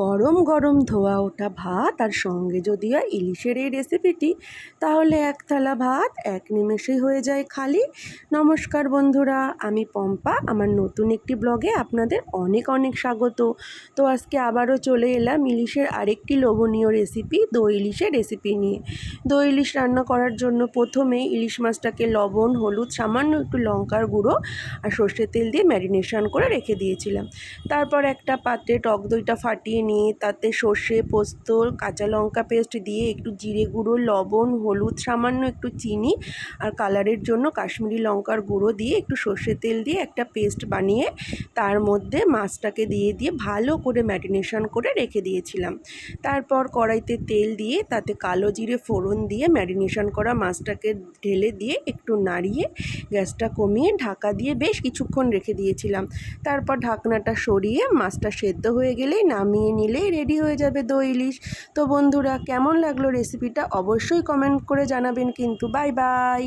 গরম গরম ধোয়া ওঠা ভাত, আর সঙ্গে যদি হয় ইলিশের এই রেসিপিটি তাহলে এক থালা ভাত, এক নিমেষেই হয়ে যায় খালি। নমস্কার বন্ধুরা, আমি পম্পা। আমার নতুন একটি ব্লগে আপনাদের অনেক অনেক স্বাগত। তো আজকে আবারও চলে এলাম ইলিশের আরেকটি লোভনীয় রেসিপি দই ইলিশের রেসিপি নিয়ে। দই ইলিশ রান্না করার জন্য প্রথমেই ইলিশ মাছটাকে লবণ, হলুদ, সামান্য একটু লঙ্কার গুঁড়ো, আর সর্ষের তেল দিয়ে ম্যারিনেশন করে রেখে দিয়েছিলাম। তারপর একটা পাত্রে টক দইটা ফাটিয়ে নিয়ে তাতে সর্ষে পোস্ত, কাঁচা লঙ্কা পেস্ট দিয়ে একটু জিরে গুঁড়ো, লবণ, হলুদ, সামান্য একটু চিনি আর কালারের জন্য কাশ্মীরি লঙ্কার গুঁড়ো দিয়ে একটু সর্ষে তেল দিয়ে একটা পেস্ট বানিয়ে তার মধ্যে মাছটাকে দিয়ে দিয়ে ভালো করে ম্যারিনেশন করে রেখে দিয়েছিলাম। তারপর কড়াইতে তেল দিয়ে তাতে কালো জিরে ফোড়ন দিয়ে ম্যারিনেশন করা মাছটাকে ঢেলে দিয়ে একটু নাড়িয়ে গ্যাসটা কমিয়ে ঢাকা দিয়ে বেশ কিছুক্ষণ রেখে দিয়েছিলাম। তারপর ঢাকনাটা সরিয়ে মাছটা সেদ্ধ হয়ে গেলেই নামিয়ে নিলেই রেডি হয়ে যাবে দই, ইলিশ। তো বন্ধুরা, কেমন লাগল রেসিপিটা অবশ্যই কমেন্ট করে জানাবেন কিন্তু। Bye bye